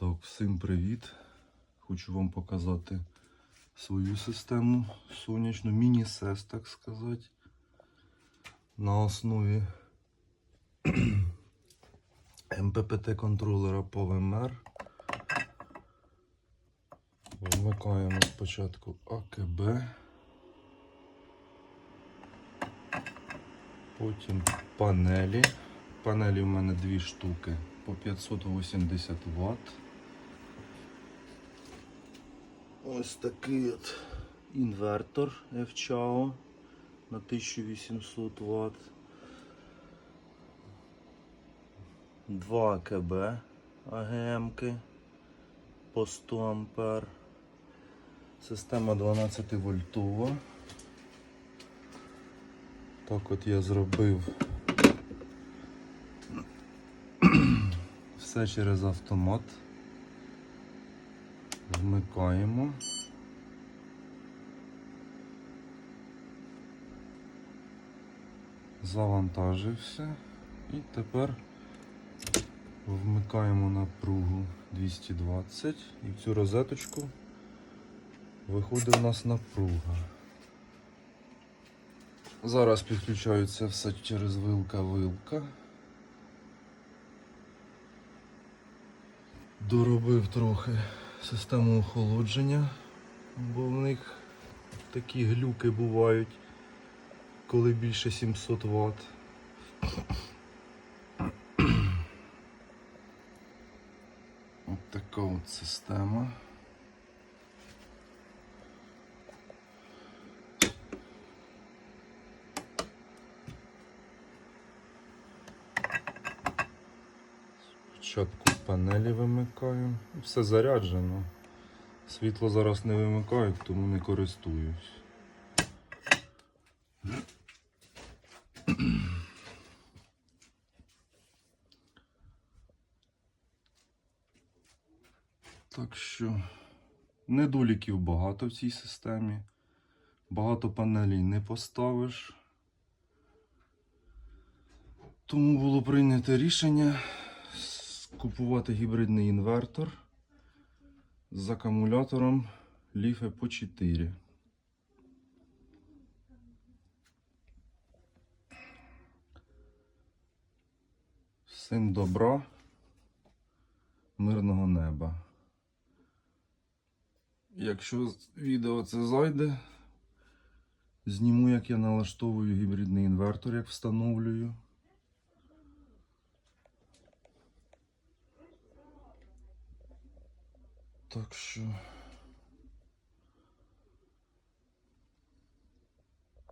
Так, всім привіт. Хочу вам показати свою систему сонячну, міні-сес, так сказати. На основі МППТ контролера PowerMR. Вмикаємо спочатку АКБ. Потім панелі. Панелі в мене дві штуки по 580 Вт. Ось такий от інвертор FCHAO на 1800 Вт. Два АКБ АГМки по 100 Ампер. Система 12 вольтова. Так от я зробив все через автомат. Вмикаємо. Завантажився. І тепер вмикаємо напругу 220 і в цю розеточку виходить у нас напруга. Зараз підключається все через вилка-вилка. Доробив трохи систему охолодження, бо в них такі глюки бувають, коли більше 700 Вт. От така от система. Спочатку панелі вимикаю. Все заряджено. Світло зараз не вимикають, тому не користуюсь. Так що недоліків багато в цій системі. Багато панелей не поставиш. Тому було прийнято рішення купувати гібридний інвертор з акумулятором Ліфе по 4. Всім добра, мирного неба. Якщо відео це зайде, зніму, як я налаштовую гібридний інвертор, як встановлюю. Так що